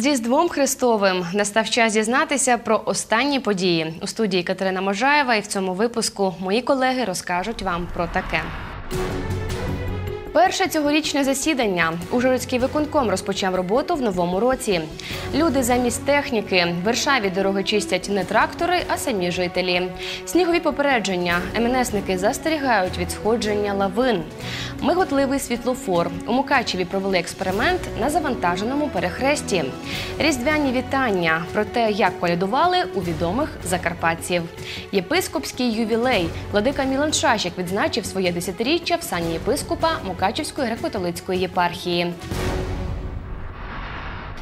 З Різдвом Христовим настав час дізнатися про останні події. У студії Катерина Можаєва і в цьому випуску мої колеги розкажуть вам про таке. Перше цьогорічне засідання. Ужгородський виконком розпочав роботу в новому році. Люди замість техніки. В Варшаві дороги чистять не трактори, а самі жителі. Снігові попередження. МНСники застерігають від сходження лавин. Миготливий світлофор. У Мукачеві провели експеримент на завантаженому перехресті. Різдвяні вітання про те, як полядували у відомих закарпатців. Єпископський ювілей. Владика Мілан Шашик відзначив своє десятиріччя в сані єпископа Мукачівської греко-католицької єпархії.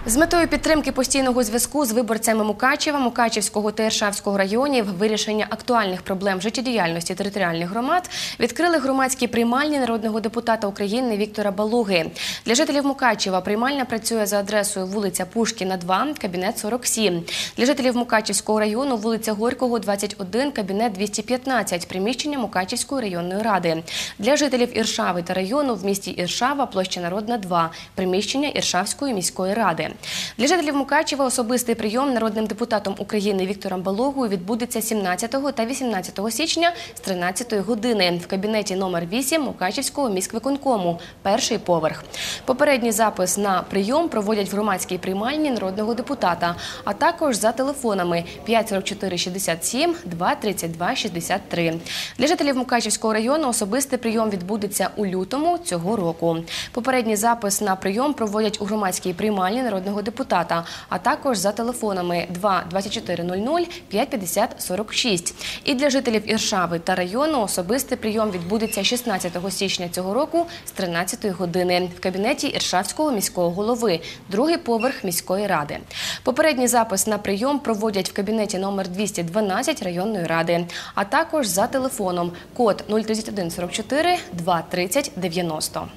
З метою підтримки постійного зв'язку з виборцями Мукачева, Мукачівського та Іршавського районів, вирішення актуальних проблем життєдіяльності територіальних громад відкрили громадські приймальні народного депутата України Віктора Балуги. Для жителів Мукачева приймальня працює за адресою вулиця Пушкіна, 2, кабінет 47. Для жителів Мукачівського району вулиця Горького, 21, кабінет 215, приміщення Мукачівської районної ради. Для жителів Іршави та району в місті Іршава площа Народна, 2, приміщення Іршавської міської ради. Для жителів Мукачева особистий прийом народним депутатом України Віктором Балогою відбудеться 17 та 18 січня з 13 години в кабінеті номер 8 Мукачівського міськвиконкому, перший поверх. Попередній запис на прийом проводять в громадській приймальні народного депутата, а також за телефонами 544 67 232 63. Для жителів Мукачівського району особистий прийом відбудеться у лютому цього року. Попередній запис на прийом проводять у громадській приймальні народного депутата, а також за телефонами 2 2400 550 46. І для жителів Іршави та району особистий прийом відбудеться 16 січня цього року з 13 години в кабінеті Іршавського міського голови, другий поверх міської ради. Попередній запис на прийом проводять в кабінеті номер 212 районної ради, а також за телефоном код 03144 230 90.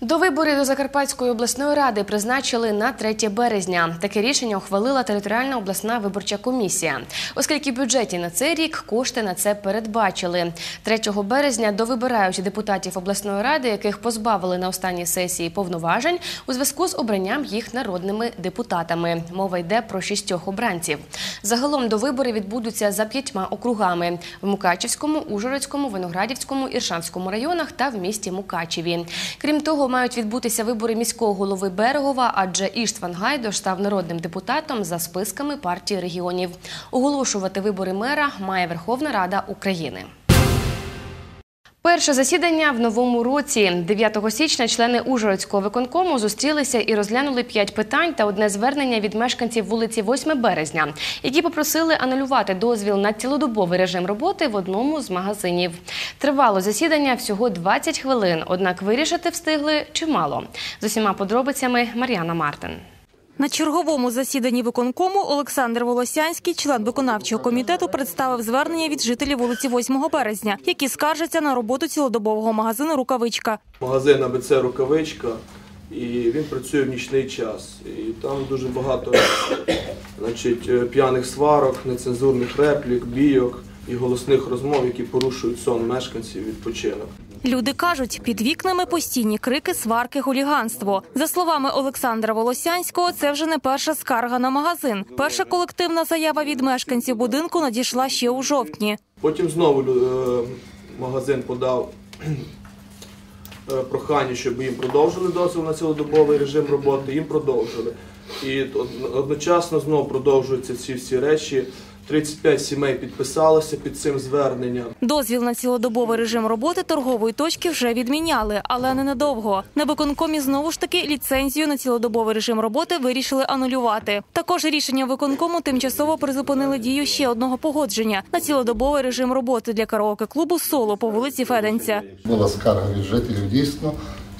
До виборів до Закарпатської обласної ради призначили на 3 березня. Таке рішення ухвалила територіальна обласна виборча комісія, оскільки в бюджеті на цей рік кошти на це передбачили. 3 березня довибирають депутатів обласної ради, яких позбавили на останній сесії повноважень у зв'язку з обранням їх народними депутатами. Мова йде про шістьох обранців. Загалом до виборів відбудуться за п'ятьма округами в Мукачівському, Ужгородському, Виноградівському, Іршавському районах та в місті Мукачеві. Крім того, мають відбутися вибори міського голови Берегова, адже Іштван Гайдош став народним депутатом за списками партії регіонів. Оголошувати вибори мера має Верховна Рада України. Перше засідання в новому році 9 січня члени Ужгородського виконкому зустрілися і розглянули п'ять питань та одне звернення від мешканців вулиці 8 березня, які попросили анулювати дозвіл на цілодобовий режим роботи в одному з магазинів. Тривало засідання всього 20 хвилин, однак вирішити встигли чимало. З усіма подробицями Мар'яна Мартин. На черговому засіданні виконкому Олександр Волосянський, член виконавчого комітету, представив звернення від жителів вулиці 8 березня, які скаржаться на роботу цілодобового магазину Рукавичка. Магазин АБЦ Рукавичка, і він працює в нічний час. І там дуже багато значить, е, п'яних сварок, нецензурних реплік, бійок і голосних розмов, які порушують сон мешканців відпочинок. Люди кажуть, під вікнами постійні крики, сварки, хуліганство. За словами Олександра Волосянського, це вже не перша скарга на магазин. Перша колективна заява від мешканців будинку надійшла ще у жовтні. Потім знову е, магазин подав е, прохання, щоб їм продовжили дозвіл на цілодобовий режим роботи. Їм продовжили. І одночасно знову продовжуються ці всі речі. 35 сімей підписалося під цим зверненням. Дозвіл на цілодобовий режим роботи торгової точки вже відміняли, але не надовго. На виконкомі знову ж таки ліцензію на цілодобовий режим роботи вирішили анулювати. Також рішення виконкому тимчасово призупинили дію ще одного погодження на цілодобовий режим роботи для караоке клубу Соло по вулиці Феденця. Була скарга від жителів дійсно,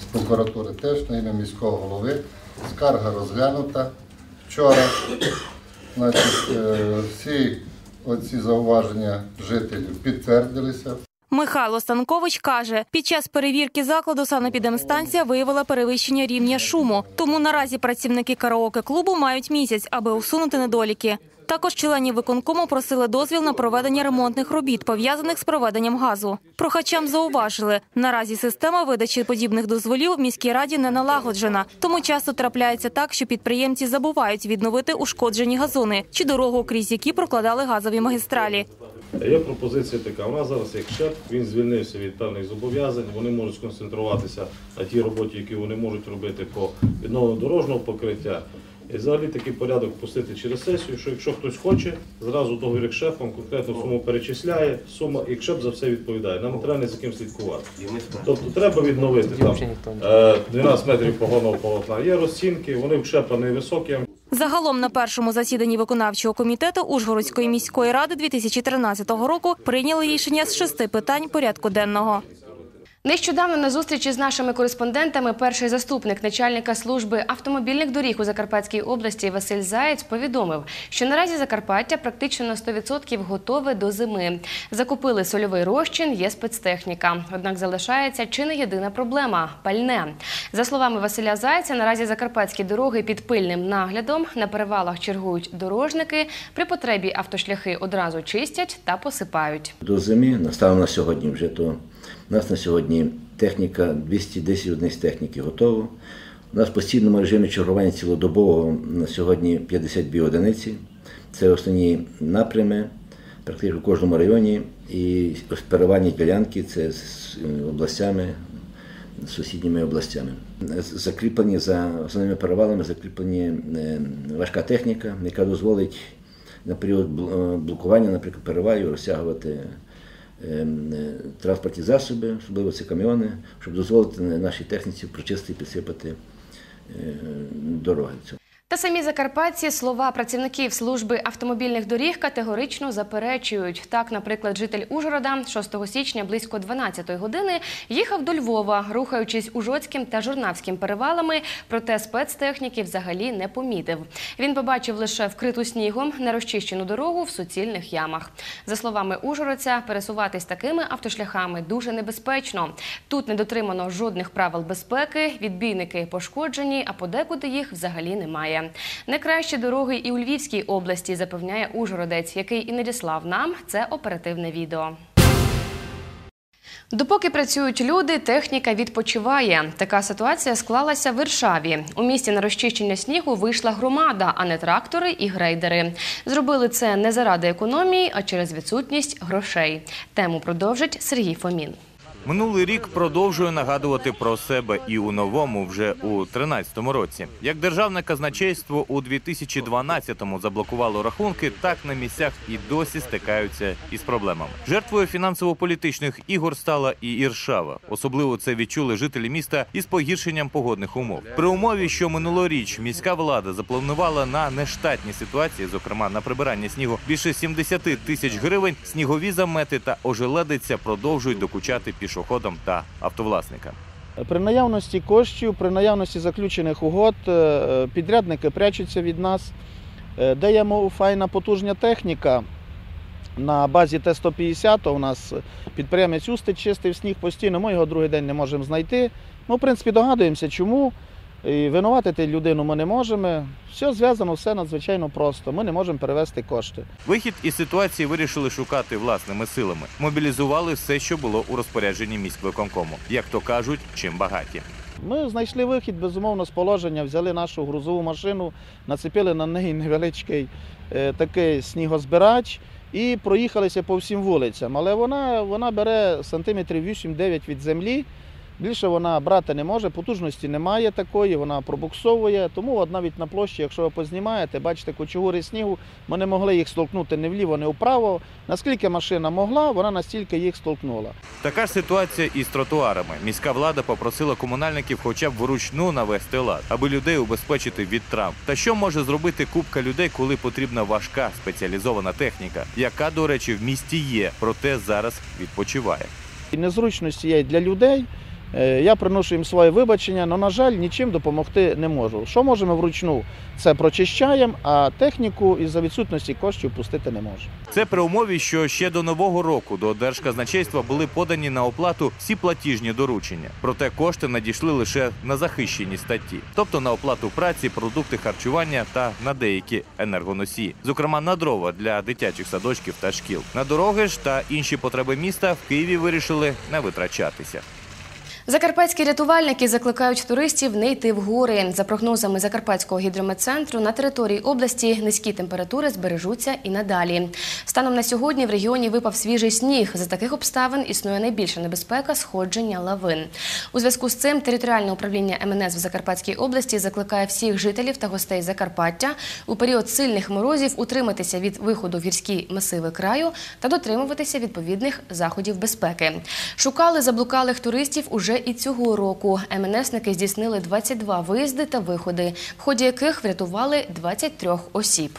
з прокуратури теж на ім'я міського голови. Скарга розглянута вчора. Значить, е, всі оці зауваження жителів підтвердилися. Михайло Станкович каже, під час перевірки закладу санепідемстанція виявила перевищення рівня шуму. Тому наразі працівники караоке клубу мають місяць, аби усунути недоліки. Також членів виконкому просили дозвіл на проведення ремонтних робіт, пов'язаних з проведенням газу. Прохачам зауважили, наразі система видачі подібних дозволів в міській раді не налагоджена, тому часто трапляється так, що підприємці забувають відновити ушкоджені газони чи дорогу, крізь які прокладали газові магістралі. Є пропозиція така. У нас зараз як шеф, він звільнився від певних зобов'язань. Вони можуть сконцентруватися на тій роботі, які вони можуть робити по відновленню дорожнього покриття. І взагалі такий порядок пустити через сесію, що якщо хтось хоче, зразу договір як шефом конкретну суму перечисляє, сума, як шеф за все відповідає. Нам треба ні за ким слідкувати. Тобто треба відновити там е, 12 метрів погонного полотна. Є розцінки, вони в шефа невисокі. Загалом на першому засіданні виконавчого комітету Ужгородської міської ради 2013 року прийняли рішення з шести питань порядку денного. Нещодавно на зустрічі з нашими кореспондентами перший заступник начальника служби автомобільних доріг у Закарпатській області Василь Заєць повідомив, що наразі Закарпаття практично на 100% готове до зими. Закупили сольовий розчин, є спецтехніка. Однак залишається чи не єдина проблема пальне. За словами Василя Зайця, наразі закарпатські дороги під пильним наглядом на перевалах чергують дорожники. При потребі автошляхи одразу чистять та посипають. До зими настало на сьогодні вже то. У нас на сьогодні техніка, 210 одиниць техніки готово. У нас в постійному режимі чергування цілодобового на сьогодні 52 одиниці. Це основні напрями, практично в кожному районі. І перевальні ділянки це з областями, з сусідніми областями. Закріплені за основними перевалами, закріплені е, важка техніка, яка дозволить на період е, блокування, наприклад, перевалів розтягувати транспортні засоби, особливо це каміони, щоб дозволити нашій техніці прочистити і підсипати е, дороги. Та самі закарпатці слова працівників служби автомобільних доріг категорично заперечують. Так, наприклад, житель Ужгорода 6 січня близько 12 години їхав до Львова, рухаючись Ужоцьким та Журнавським перевалами, проте спецтехніки взагалі не помітив. Він побачив лише вкриту снігом нерозчищену дорогу в суцільних ямах. За словами Ужгородця, пересуватись такими автошляхами дуже небезпечно. Тут не дотримано жодних правил безпеки, відбійники пошкоджені, а подекуди їх взагалі немає. Не кращі дороги і у Львівській області, запевняє Ужгородець, який і надіслав нам це оперативне відео. Допоки працюють люди, техніка відпочиває. Така ситуація склалася в Іршаві. У місті на розчищення снігу вийшла громада, а не трактори і грейдери. Зробили це не заради економії, а через відсутність грошей. Тему продовжить Сергій Фомін. Минулий рік продовжує нагадувати про себе і у новому, вже у 13-му році. Як державне казначейство у 2012-му заблокувало рахунки, так на місцях і досі стикаються із проблемами. Жертвою фінансово-політичних ігор стала і Іршава. Особливо це відчули жителі міста із погіршенням погодних умов. При умові, що минулоріч міська влада запланувала на нештатні ситуації, зокрема на прибирання снігу, більше 70 тисяч гривень, снігові замети та ожеледиця продовжують докучати пішоходам та автовласникам. При наявності коштів, при наявності заключених угод, е, підрядники прячуться від нас. Е, мов, файна потужня техніка на базі Т-150, у нас підприємець Устич чистив сніг постійно, ми його другий день не можемо знайти. Ну, в принципі, догадуємося, чому. І винуватити людину ми не можемо. Все зв'язано, все надзвичайно просто. Ми не можемо перевести кошти. Вихід із ситуації вирішили шукати власними силами. Мобілізували все, що було у розпорядженні міськвиконкому. Як то кажуть, чим багаті. Ми знайшли вихід, безумовно, з положення, взяли нашу грузову машину, нацепили на неї невеличкий е, такий снігозбирач і проїхалися по всім вулицям. Але вона, вона бере сантиметрів 8-9 від землі. Більше вона брати не може, потужності немає такої, вона пробуксовує. Тому от навіть на площі, якщо ви познімаєте, бачите кучугури снігу, ми не могли їх столкнути ні вліво, ні вправо. Наскільки машина могла, вона настільки їх столкнула. Така ж ситуація і з тротуарами. Міська влада попросила комунальників хоча б вручну навести лад, аби людей убезпечити від травм. Та що може зробити купка людей, коли потрібна важка спеціалізована техніка, яка, до речі, в місті є, проте зараз відпочиває. І незручності є для людей, Я приношу їм своє вибачення, але, на жаль, нічим допомогти не можу. Що можемо вручну? Це прочищаємо, а техніку із-за відсутності коштів пустити не можу. Це при умові, що ще до нового року до Держказначейства були подані на оплату всі платіжні доручення. Проте кошти надійшли лише на захищені статті, тобто на оплату праці, продукти харчування та на деякі енергоносії, зокрема на дрова для дитячих садочків та шкіл. На дороги ж та інші потреби міста в Києві вирішили не витрачатися. Закарпатські рятувальники закликають туристів не йти в гори. За прогнозами Закарпатського гідрометцентру, на території області низькі температури збережуться і надалі. Станом на сьогодні в регіоні випав свіжий сніг. За таких обставин існує найбільша небезпека сходження лавин. У зв'язку з цим територіальне управління МНС в Закарпатській області закликає всіх жителів та гостей Закарпаття у період сильних морозів утриматися від виходу в гірські масиви краю та дотримуватися відповідних заходів безпеки. Шукали заблукалих туристів уже і цього року. МНСники здійснили 22 виїзди та виходи, в ході яких врятували 23 осіб.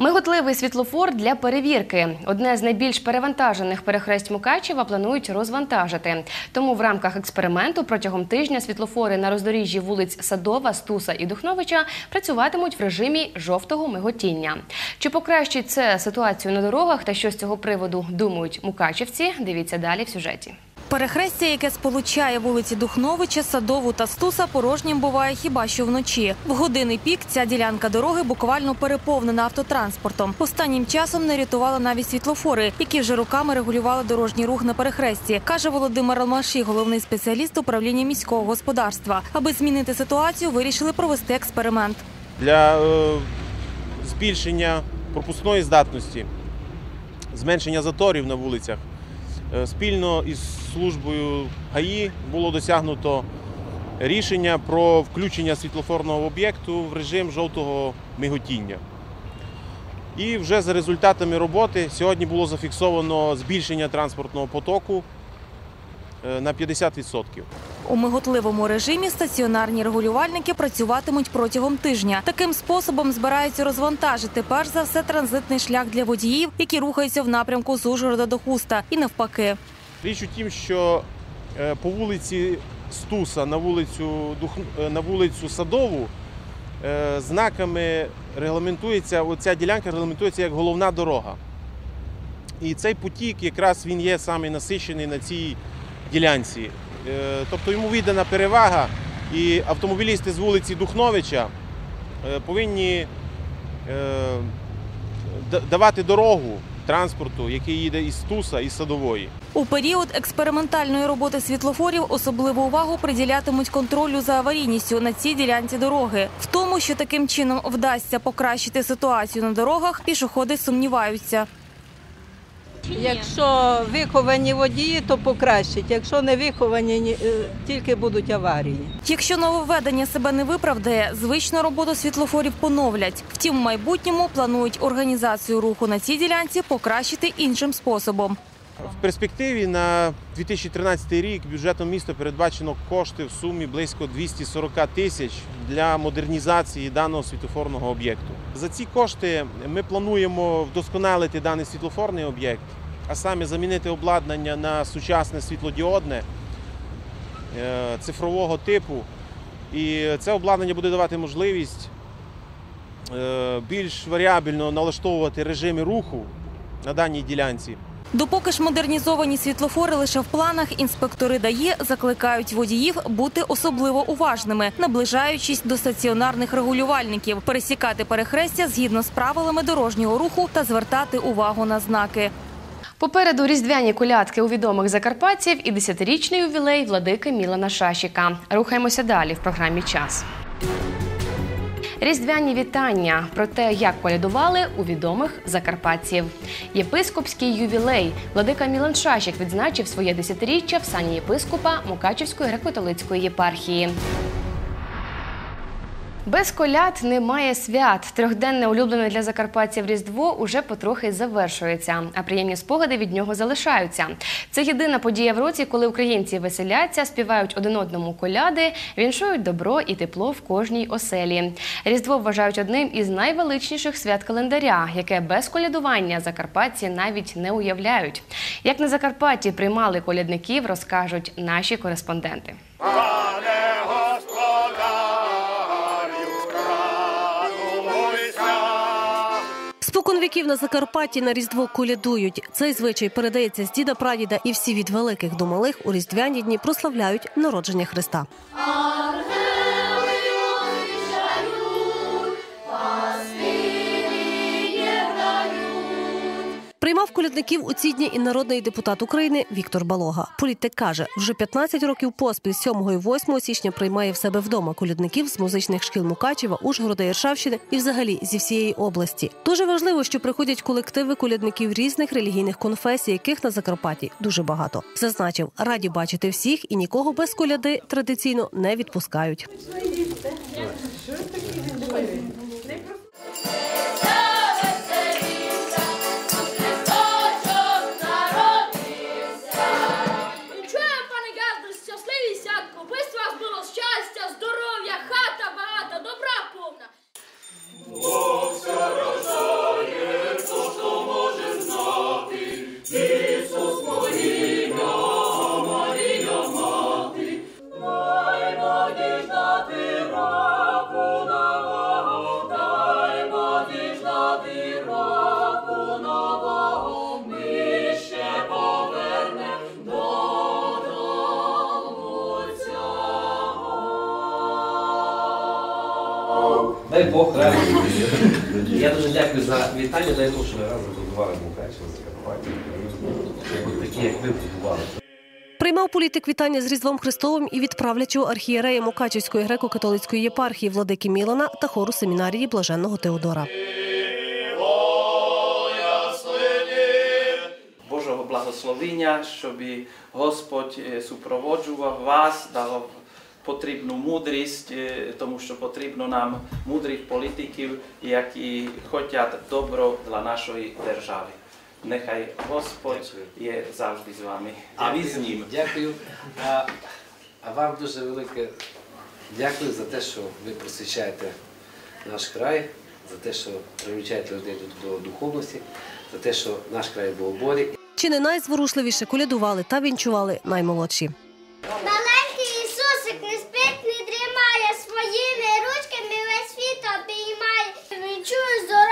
Миготливий світлофор для перевірки. Одне з найбільш перевантажених перехресть Мукачева планують розвантажити. Тому в рамках експерименту протягом тижня світлофори на роздоріжжі вулиць Садова, Стуса і Духновича працюватимуть в режимі жовтого миготіння. Чи покращить це ситуацію на дорогах та що з цього приводу думають мукачевці? Дивіться далі в сюжеті. Перехрестя, яке сполучає вулиці Духновича, Садову та Стуса, порожнім буває хіба що вночі. В години пік ця ділянка дороги буквально переповнена автотранспортом. Останнім часом не рятували навіть світлофори, які вже руками регулювали дорожній рух на перехресті, каже Володимир Алмаші, головний спеціаліст управління міського господарства. Аби змінити ситуацію, вирішили провести експеримент. для е, збільшення пропускної здатності, зменшення заторів на вулицях. Е, Спільно із службою ГАІ було досягнуто рішення про включення світлофорного об'єкту в режим жовтого миготіння. І вже за результатами роботи сьогодні було зафіксовано збільшення транспортного потоку е, на 50%. У миготливому режимі стаціонарні регулювальники працюватимуть протягом тижня. Таким способом збираються розвантажити перш за все транзитний шлях для водіїв, які рухаються в напрямку з Ужгорода до Хуста, і навпаки. Річ у тім, що е, по вулиці Стуса на вулицю, е, на вулицю Садову е, знаками регламентується, оця ділянка регламентується як головна дорога. І цей потік якраз він є саме насичений на цій ділянці. Е, Тобто йому віддана перевага, і автомобілісти з вулиці Духновича е, повинні е, давати дорогу транспорту, який їде із Туса і Садової. У період експериментальної роботи світлофорів особливу увагу приділятимуть контролю за аварійністю на цій ділянці дороги. В тому, що таким чином вдасться покращити ситуацію на дорогах, пішоходи сумніваються. Якщо виховані водії, то покращить. Якщо не виховані, ні- е, тільки будуть аварії. Якщо нововведення себе не виправдає, звичну роботу світлофорів поновлять. Втім, в майбутньому планують організацію руху на цій ділянці покращити іншим способом. В перспективі на 2013 рік бюджетом міста передбачено кошти в сумі близько 240 тисяч для модернізації даного світлофорного об'єкту. За ці кошти ми плануємо вдосконалити даний світлофорний об'єкт, а саме замінити обладнання на сучасне світлодіодне е, цифрового типу. І це обладнання буде давати можливість е, більш варіабельно налаштовувати режими руху на даній ділянці. Допоки ж модернізовані світлофори лише в планах, інспектори ДАІ закликають водіїв бути особливо уважними, наближаючись до стаціонарних регулювальників, пересікати перехрестя згідно з правилами дорожнього руху та звертати увагу на знаки. Попереду різдвяні колядки у відомих закарпатців і десятирічний ювілей владики Мілана Шашіка. Рухаємося далі в програмі Час. Різдвяні вітання про те, як колядували у відомих закарпатців. Єпископський ювілей владика Мілан Шашік відзначив своє десятиріччя в сані єпископа Мукачівської греко-католицької єпархії. Без коляд немає свят. Трьохденне улюблене для закарпатців Різдво уже потрохи завершується, а приємні спогади від нього залишаються. Це єдина подія в році, коли українці веселяться, співають один одному коляди, віншують добро і тепло в кожній оселі. Різдво вважають одним із найвеличніших свят календаря, яке без колядування закарпатці навіть не уявляють. Як на Закарпатті приймали колядників, розкажуть наші кореспонденти. Спокон віків на Закарпатті на Різдво колядують. Цей звичай передається з діда прадіда, і всі від великих до малих у різдвяні дні прославляють народження Христа. Приймав колядників у ці дні і народний депутат України Віктор Балога. Політик каже, вже 15 років поспіль 7 і 8 січня приймає в себе вдома колядників з музичних шкіл Мукачева, Ужгорода, Іршавщини і взагалі зі всієї області. Дуже важливо, що приходять колективи колядників різних релігійних конфесій, яких на Закарпатті дуже багато. Зазначив, раді бачити всіх і нікого без коляди традиційно не відпускають. Політик з Різдвом Христовим і від правлячого архієрея Мукачівської греко-католицької єпархії владики Мілана та хору семінарії Блаженного Теодора. Божого благословення, щоб Господь е, супроводжував вас, дав потрібну мудрість, е, тому що потрібно нам мудрих політиків, які хочуть добро для нашої держави. Нехай Господь є завжди з вами. А ви з ним. Дякую. А, а вам дуже велике дякую за те, що ви просвічаєте наш край, за те, що привчаєте людей до, до духовності, за те, що наш край був борі. Чи не найзворушливіше колядували та вінчували наймолодші. Маленький Ісусик не спить, не дрімає, своїми ручками весь світ обіймає. Вінчую здоров'я всій вашій родині.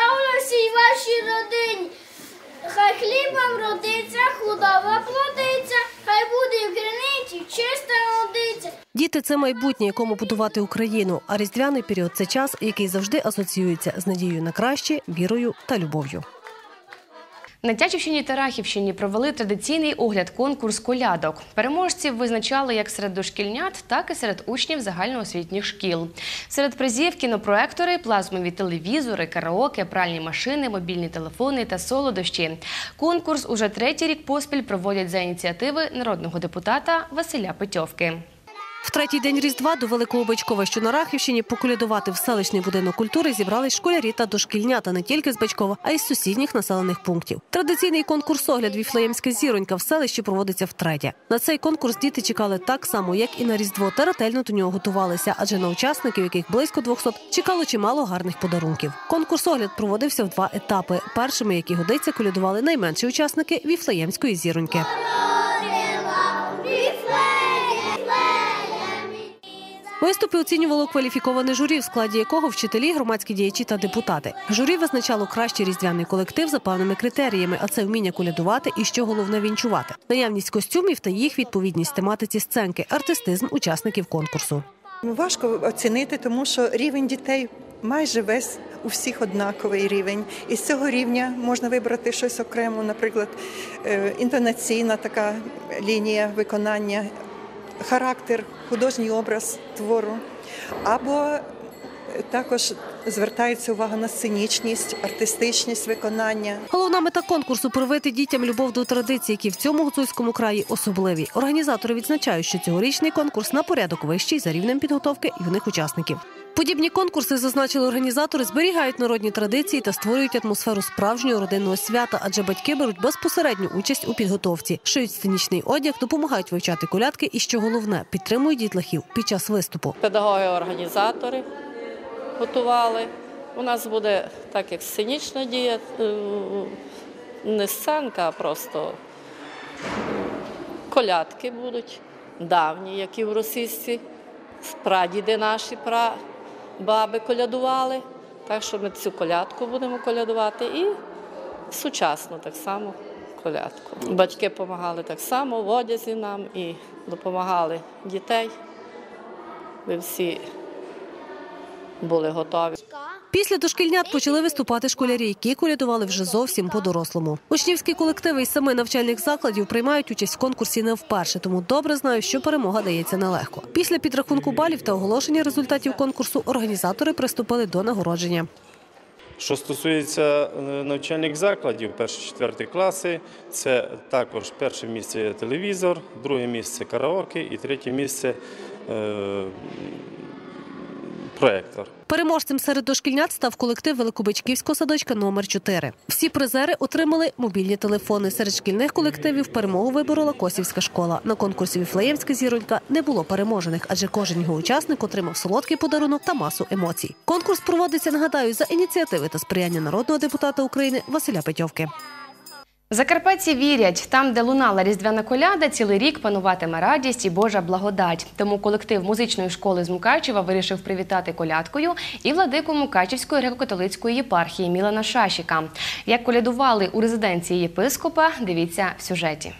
Хай хлібом родиться, худоба плодиться, хай буде в криниці чиста водиця. Діти це майбутнє, якому будувати Україну. А різдвяний період це час, який завжди асоціюється з надією на краще, вірою та любов'ю. На Тячівщині та Рахівщині провели традиційний огляд конкурс колядок. Переможців визначали як серед дошкільнят, так і серед учнів загальноосвітніх шкіл. Серед призів кінопроектори, плазмові телевізори, караоке, пральні машини, мобільні телефони та солодощі. Конкурс уже третій рік поспіль проводять за ініціативи народного депутата Василя Петьовки. В третій день Різдва до Великого Батькова, що на Рахівщині, поколядувати в селищний будинок культури зібрались школярі та дошкільнята не тільки з Батькова, а й з сусідніх населених пунктів. Традиційний конкурс огляд Віфлеємська зіронька в селищі проводиться втретє. На цей конкурс діти чекали так само, як і на Різдво, та ретельно до нього готувалися, адже на учасників, яких близько 200, чекало чимало гарних подарунків. Конкурс огляд проводився в два етапи. Першими, які годиться, колядували найменші учасники Віфлеємської зіроньки. Виступи оцінювало кваліфіковане журі, в складі якого вчителі, громадські діячі та депутати. Журі визначало кращий різдвяний колектив за певними критеріями, а це вміння колядувати і що головне вінчувати, наявність костюмів та їх відповідність тематиці сценки, артистизм учасників конкурсу. Важко оцінити, тому що рівень дітей майже весь у всіх однаковий рівень. І з цього рівня можна вибрати щось окремо, наприклад, е, інтонаційна така лінія виконання, характер, художній образ твору, або також звертається увага на сценічність, артистичність виконання. Головна мета конкурсу привити дітям любов до традицій, які в цьому гуцульському краї особливі. Організатори відзначають, що цьогорічний конкурс на порядок вищий за рівнем підготовки юних учасників. Подібні конкурси, зазначили організатори, зберігають народні традиції та створюють атмосферу справжнього родинного свята, адже батьки беруть безпосередню участь у підготовці, шиють сценічний одяг, допомагають вивчати колядки і, що головне, підтримують дітлахів під час виступу. Педагоги-організатори готували. У нас буде так, як сценічна дія, е, не сценка, а просто колядки будуть давні, які в російській. Прадіди наші баби колядували. Так що ми цю колядку будемо колядувати і сучасну так само колядку. Батьки допомагали так само в одязі нам і допомагали дітей. Ми всі були готові. Після дошкільнят почали виступати школярі, які колядували вже зовсім по-дорослому. Учнівські колективи із семи навчальних закладів приймають участь в конкурсі не вперше, тому добре знають, що перемога дається нелегко. Після підрахунку балів та оголошення результатів конкурсу організатори приступили до нагородження. Що стосується е, навчальних закладів, перші-четверті класи, це також перше місце телевізор, друге місце караоке і третє місце е, проектор. Переможцем серед дошкільнят став колектив Великобичківського садочка номер 4 Всі призери отримали мобільні телефони. Серед шкільних колективів перемогу виборола Косівська школа. На конкурсі Віфлеємська зіронька не було переможених, адже кожен його учасник отримав солодкий подарунок та масу емоцій. Конкурс проводиться, нагадаю, за ініціативи та сприяння народного депутата України Василя Петьовки. Закарпатці вірять, там, де лунала різдвяна коляда, цілий рік пануватиме радість і Божа благодать. Тому колектив музичної школи з Мукачева вирішив привітати колядкою і владику Мукачівської греко-католицької єпархії Мілана Шашіка. Як колядували у резиденції єпископа, дивіться в сюжеті.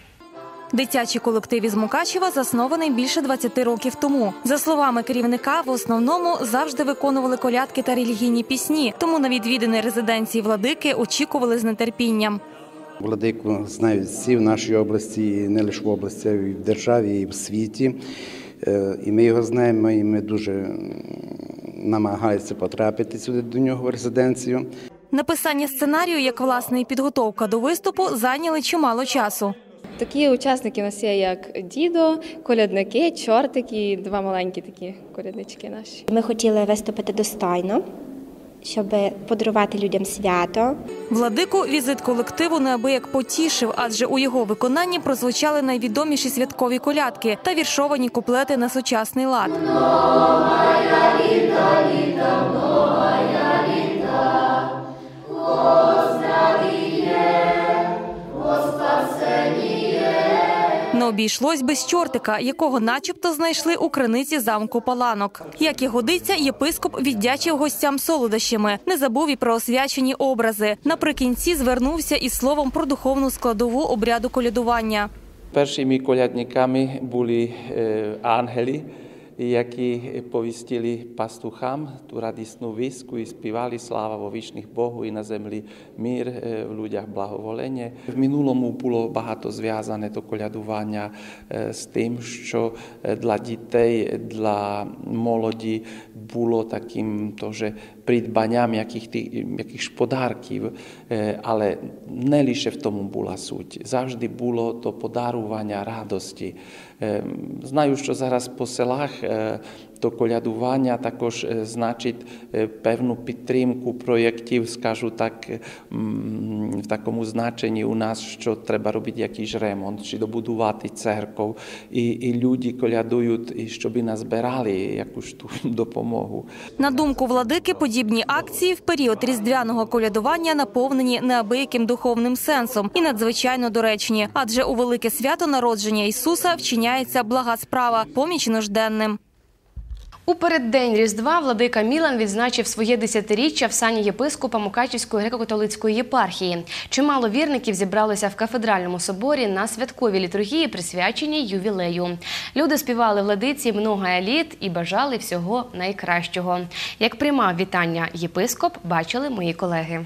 Дитячий колектив із Мукачева заснований більше 20 років тому. За словами керівника, в основному завжди виконували колядки та релігійні пісні. Тому на відвідини резиденції владики очікували з нетерпінням. Владику знають всі в нашій області, і не лише в області, а й в державі, і в світі. Е, І ми його знаємо, і ми дуже намагаємося потрапити сюди до нього в резиденцію. Написання сценарію, як власне і підготовка до виступу, зайняли чимало часу. Такі учасники у нас є, як дідо, колядники, чортики, два маленькі такі коляднички наші. Ми хотіли виступити достойно, щоб подарувати людям свято. Владику візит колективу неабияк потішив, адже у його виконанні прозвучали найвідоміші святкові колядки та віршовані куплети на сучасний лад. Не обійшлось без чортика, якого начебто знайшли у криниці замку Паланок. Як і годиться, єпископ віддячив гостям солодощами, не забув і про освячені образи. Наприкінці звернувся із словом про духовну складову обряду колядування. Першими колядниками були ангелі. ангели, які повістили пастухам ту радісну віску і співали слава во вічних Богу і на землі мир, е, в людях благоволення. В минулому було багато зв'язане до колядування е, з тим, що е, для дітей, для молоді було таким теж придбанням яких, якихось подарків, е, але не лише в тому була суть. Завжди було то подарування радості. Е, Знаю, що зараз по селах то колядування також значить певну підтримку проєктів, скажу так, в такому значенні у нас, що треба робити якийсь ремонт, чи добудувати церков, і, і люди колядують, і щоб назбирали якусь ту допомогу. На думку владики, подібні акції в період різдвяного колядування наповнені неабияким духовним сенсом і надзвичайно доречні, адже у велике свято народження Ісуса вчиняється блага справа, поміч нужденним. У переддень Різдва владика Мілан відзначив своє десятиріччя в сані єпископа Мукачівської греко-католицької єпархії. Чимало вірників зібралося в кафедральному соборі на святковій літургії, присвяченій ювілею. Люди співали владиці много еліт і бажали всього найкращого. Як приймав вітання єпископ, бачили мої колеги.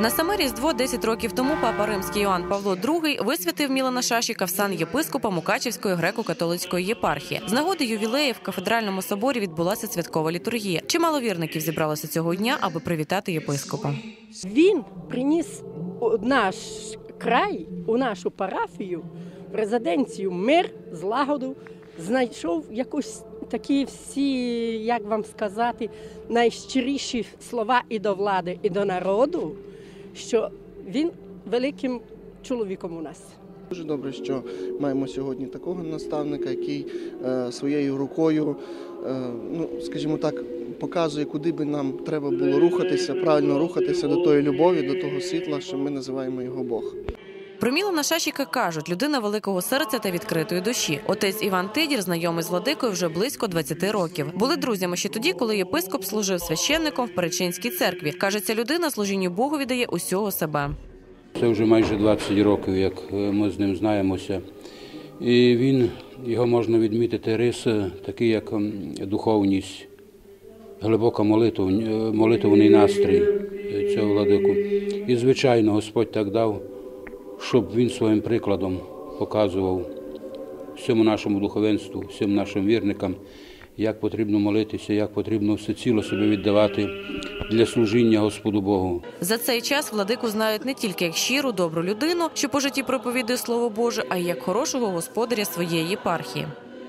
На саме Різдво 10 років тому папа римський Іоанн Павло II висвятив Мілана Шашіка в сан єпископа Мукачівської греко-католицької єпархії. З нагоди ювілеїв в кафедральному соборі відбулася святкова літургія. Чимало вірників зібралося цього дня, аби привітати єпископа. Він приніс наш край, у нашу парафію, резиденцію мир, злагоду, знайшов якусь такі всі, як вам сказати, найщиріші слова і до влади, і до народу, що він великим чоловіком у нас. Дуже добре, що маємо сьогодні такого наставника, який е, своєю рукою, е, ну скажімо так, показує, куди би нам треба було рухатися, правильно рухатися до тої любові, до того світла, що ми називаємо його Бог. Про Мілана Шашіка кажуть, людина великого серця та відкритої душі. Отець Іван Тидір знайомий з владикою вже близько 20 років. Були друзями ще тоді, коли єпископ служив священником в Перечинській церкві. Каже, ця людина служінню Богу віддає усього себе. Це вже майже 20 років, як е, ми з ним знаємося. І він, його можна відмітити, риси, такі як духовність, глибока молитва, е, молитвений настрій е, цього владику. І, звичайно, Господь так дав, щоб він своїм прикладом показував всьому нашому духовенству, всім нашим вірникам, як потрібно молитися, як потрібно все ціло себе віддавати для служіння Господу Богу. За цей час владику знають не тільки як щиру, добру людину, що по житті проповідує слово Боже, а й як хорошого господаря своєї єпархії.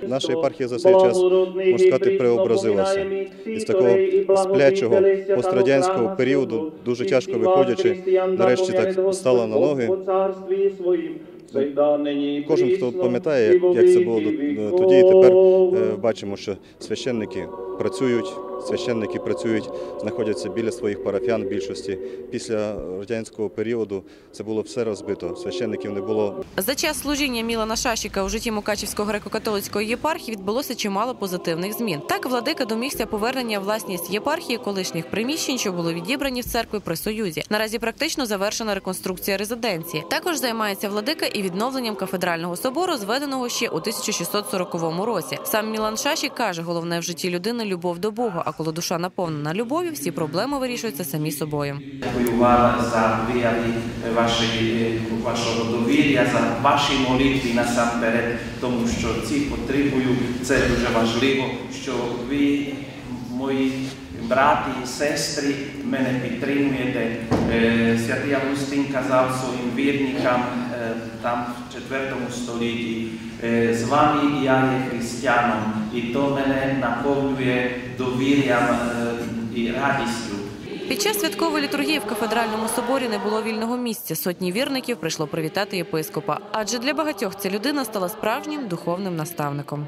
Наша єпархія за цей час, можна сказати, преобразилася. Із такого сплячого пострадянського періоду, дуже тяжко виходячи, нарешті так стала на ноги. Кожен, хто пам'ятає, як, це було тоді, і тепер е, бачимо, що священники працюють, священники працюють, знаходяться біля своїх парафіян більшості. Після радянського періоду це було все розбито. Священників не було. За час служіння Мілана Шашіка у житті Мукачівського греко-католицької єпархії відбулося чимало позитивних змін. Так владика домігся повернення власність єпархії колишніх приміщень, що були відібрані в церкві при союзі. Наразі практично завершена реконструкція резиденції. Також займається владика і відновленням кафедрального собору, зведеного ще у 1640 році. Сам Мілан Шашік каже, головне в житті людини любов до Бога. А коли душа наповнена любов'ю, всі проблеми вирішуються самі собою. Дякую вам за вияві вашої, вашого довір'я, за ваші молитви насамперед, тому що ці потребую, це дуже важливо, що ви, мої брати і сестри, мене підтримуєте. Е, Святий Августин казав своїм вірникам е, там в 4 столітті, з вами я є християном, і то мене наповнює довір'ям і радістю. Під час святкової літургії в кафедральному соборі не було вільного місця. Сотні вірників прийшло привітати єпископа. Адже для багатьох ця людина стала справжнім духовним наставником.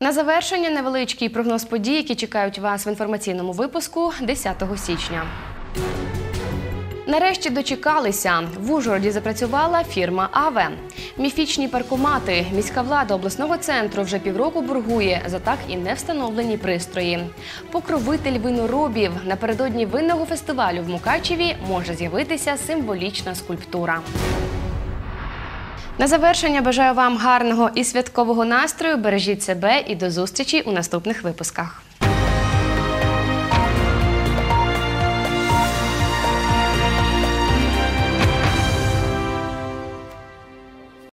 На завершення невеличкий прогноз подій, які чекають вас в інформаційному випуску 10 січня. Нарешті дочекалися. В Ужгороді запрацювала фірма АВЕ. Міфічні паркомати. Міська влада обласного центру вже півроку боргує за так і не встановлені пристрої. Покровитель виноробів напередодні винного фестивалю в Мукачеві може з'явитися символічна скульптура. На завершення бажаю вам гарного і святкового настрою. Бережіть себе і до зустрічі у наступних випусках.